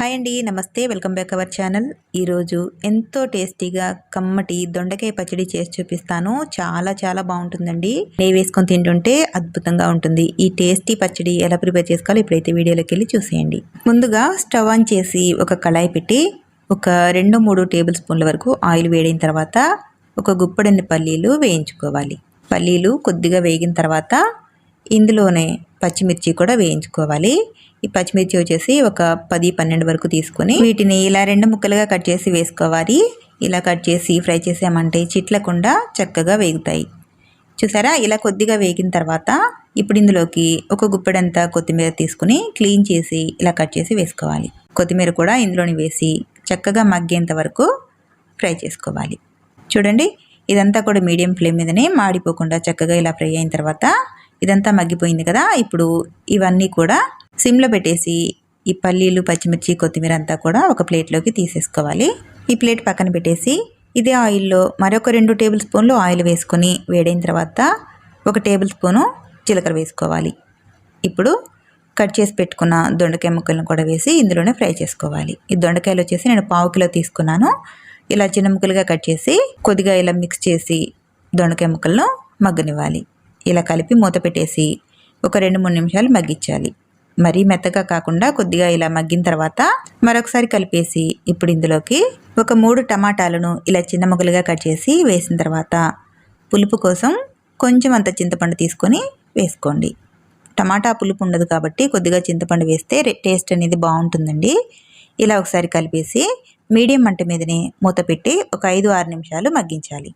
Hi అండి నమస్తే. Welcome back our channel. ఈరోజు ఎంతో టేస్టీగా కమ్మటి దొండకాయ పచ్చడి చేసి చూపిస్తాను. చాలా చాలా బాగుంటుందండి. నెయ్యి వేసుకొని తింటుంటే అద్భుతంగా ఉంటుంది. ఈ టేస్టీ పచ్చడి ఎలా ప్రిపేర్ చేసుకోవాలో ఇప్పుడైతే వీడియోలోకి వెళ్ళి చూసేయండి. ముందుగా స్టవ్ ఆన్ చేసి ఒక కళాయి పెట్టి ఒక రెండు మూడు టేబుల్ స్పూన్ల వరకు ఆయిల్ వేడిన తర్వాత ఒక గుప్పడన్ని పల్లీలు వేయించుకోవాలి. పల్లీలు కొద్దిగా వేగిన తర్వాత ఇందులోనే పచ్చిమిర్చి కూడా వేయించుకోవాలి. ఈ పచ్చిమిర్చి వచ్చేసి ఒక పది పన్నెండు వరకు తీసుకొని వీటిని ఇలా రెండు ముక్కలుగా కట్ చేసి వేసుకోవాలి. ఇలా కట్ చేసి ఫ్రై చేసామంటే చిట్లకుండా చక్కగా వేగుతాయి. చూసారా? ఇలా కొద్దిగా వేగిన తర్వాత ఇప్పుడు ఇందులోకి ఒక గుప్పెడంతా కొత్తిమీర తీసుకుని క్లీన్ చేసి ఇలా కట్ చేసి వేసుకోవాలి. కొత్తిమీర కూడా ఇందులోని వేసి చక్కగా మగ్గేంత వరకు ఫ్రై చేసుకోవాలి. చూడండి ఇదంతా కూడా మీడియం ఫ్లేమ్ మీదనే మాడిపోకుండా చక్కగా ఇలా ఫ్రై అయిన తర్వాత ఇదంతా మగ్గిపోయింది కదా. ఇప్పుడు ఇవన్నీ కూడా సిమ్లో పెట్టేసి ఈ పల్లీలు పచ్చిమిర్చి కొత్తిమీర అంతా కూడా ఒక ప్లేట్లోకి తీసేసుకోవాలి. ఈ ప్లేట్ పక్కన పెట్టేసి ఇదే ఆయిల్లో మరొక రెండు టేబుల్ స్పూన్లు ఆయిల్ వేసుకొని వేడైన తర్వాత ఒక టేబుల్ స్పూను జీలకర్ర వేసుకోవాలి. ఇప్పుడు కట్ చేసి పెట్టుకున్న దొండకాయ ముక్కలను కూడా వేసి ఇందులోనే ఫ్రై చేసుకోవాలి. ఈ దొండకాయలు వచ్చేసి నేను పావు కిలో తీసుకున్నాను. ఇలా చిన్న ముక్కలుగా కట్ చేసి కొద్దిగా ఇలా మిక్స్ చేసి దొండకాయ ముక్కలను మగ్గనివ్వాలి. ఇలా కలిపి మూత పెట్టేసి ఒక రెండు మూడు నిమిషాలు మగ్గించాలి. మరీ మెత్తగా కాకుండా కొద్దిగా ఇలా మగ్గిన తర్వాత మరొకసారి కలిపేసి ఇప్పుడు ఇందులోకి ఒక మూడు టమాటాలను ఇలా చిన్న ముక్కలుగా కట్ చేసి వేసిన తర్వాత పులుపు కోసం కొంచెం అంత చింతపండు తీసుకొని వేసుకోండి. టమాటా పులుపు ఉండదు కాబట్టి కొద్దిగా చింతపండు వేస్తే టేస్ట్ అనేది బాగుంటుందండి. ఇలా ఒకసారి కలిపేసి మీడియం మంట మీదనే మూత పెట్టి ఒక ఐదు ఆరు నిమిషాలు మగ్గించాలి.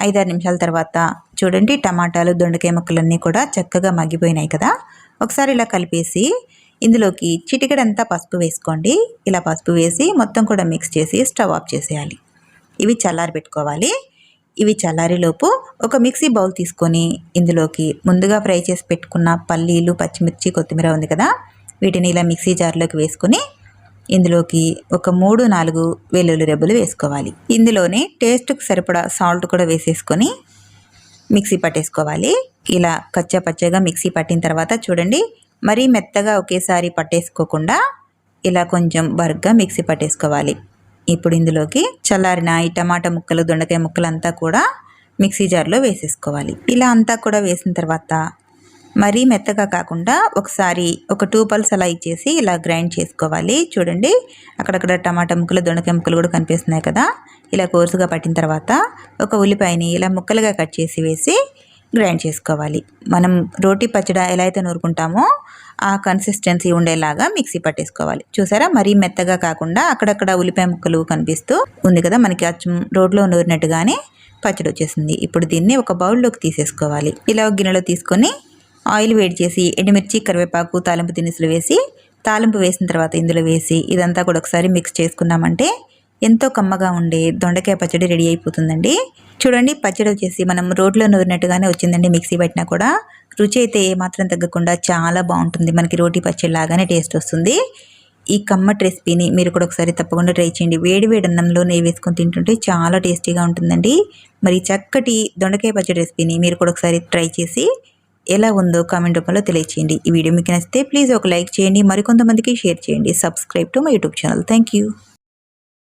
ఐదారు నిమిషాల తర్వాత చూడండి టమాటాలు దొండకాయ ముక్కలన్నీ కూడా చక్కగా మగ్గిపోయినాయి కదా. ఒకసారి ఇలా కలిపేసి ఇందులోకి చిటికెడంతా పసుపు వేసుకోండి. ఇలా పసుపు వేసి మొత్తం కూడా మిక్స్ చేసి స్టవ్ ఆఫ్ చేసేయాలి. ఇవి చల్లారి పెట్టుకోవాలి. ఇవి చల్లారిలోపు ఒక మిక్సీ బౌల్ తీసుకొని ఇందులోకి ముందుగా ఫ్రై చేసి పెట్టుకున్న పల్లీలు పచ్చిమిర్చి కొత్తిమీర ఉంది కదా వీటిని ఇలా మిక్సీ జార్లోకి వేసుకొని ఇందులోకి ఒక మూడు నాలుగు వెల్లుల్లి రెబ్బలు వేసుకోవాలి. ఇందులోనే టేస్ట్కి సరిపడా సాల్ట్ కూడా వేసేసుకొని మిక్సీ పట్టేసుకోవాలి. ఇలా కచ్చా పచ్చగా మిక్సీ పట్టిన తర్వాత చూడండి మరీ మెత్తగా ఒకేసారి పట్టేసుకోకుండా ఇలా కొంచెం బర్గ్గా మిక్సీ పట్టేసుకోవాలి. ఇప్పుడు ఇందులోకి చల్లారిన ఈ టమాటా ముక్కలు దొండకాయ ముక్కలు అంతా కూడా మిక్సీ జార్లో వేసేసుకోవాలి. ఇలా అంతా కూడా వేసిన తర్వాత మరీ మెత్తగా కాకుండా ఒకసారి ఒక టూ పల్స్ అలా ఇచ్చేసి ఇలా గ్రైండ్ చేసుకోవాలి. చూడండి అక్కడక్కడ టమాటా ముక్కలు దొండకాయ ముక్కలు కూడా కనిపిస్తున్నాయి కదా. ఇలా కోర్సుగా పట్టిన తర్వాత ఒక ఉల్లిపాయని ఇలా ముక్కలుగా కట్ చేసి వేసి గ్రైండ్ చేసుకోవాలి. మనం రోటీ పచ్చడి ఎలా అయితే నూరుకుంటామో ఆ కన్సిస్టెన్సీ ఉండేలాగా మిక్సీ పట్టేసుకోవాలి. చూసారా? మరీ మెత్తగా కాకుండా అక్కడక్కడ ఉల్లిపాయ ముక్కలు కనిపిస్తూ ఉంది కదా. మనకి అచ్చం రోడ్లో నూరినట్టుగానే పచ్చడి వచ్చేసింది. ఇప్పుడు దీన్ని ఒక బౌల్లోకి తీసేసుకోవాలి. ఇలా ఒక గిన్నెలో తీసుకొని ఆయిల్ వేడి చేసి ఎండుమిర్చి కరివేపాకు తాలింపు దినుసులు వేసి తాలింపు వేసిన తర్వాత ఇందులో వేసి ఇదంతా కూడా ఒకసారి మిక్స్ చేసుకున్నామంటే ఎంతో కమ్మగా ఉండే దొండకాయ పచ్చడి రెడీ అయిపోతుందండి. చూడండి పచ్చడి వచ్చేసి మనం రోడ్లో నూరినట్టుగానే వచ్చిందండి మిక్సీ పెట్టినా కూడా. రుచి అయితే ఏమాత్రం తగ్గకుండా చాలా బాగుంటుంది. మనకి రోటీ పచ్చడి లాగానే టేస్ట్ వస్తుంది. ఈ కమ్మటి రెసిపీని మీరు కూడా ఒకసారి తప్పకుండా ట్రై చేయండి. వేడి వేడి అన్నంలో నెయ్యి వేసుకొని తింటుంటే చాలా టేస్టీగా ఉంటుందండి. మరి చక్కటి దొండకాయ పచ్చడి రెసిపీని మీరు కూడా ఒకసారి ట్రై చేసి ఎలా ఉందో కామెంట్ రూపంలో తెలియచేయండి. ఈ వీడియో మీకు నచ్చితే ప్లీజ్ ఒక లైక్ చేయండి. మరికొంతమందికి షేర్ చేయండి. Subscribe to my YouTube channel thank you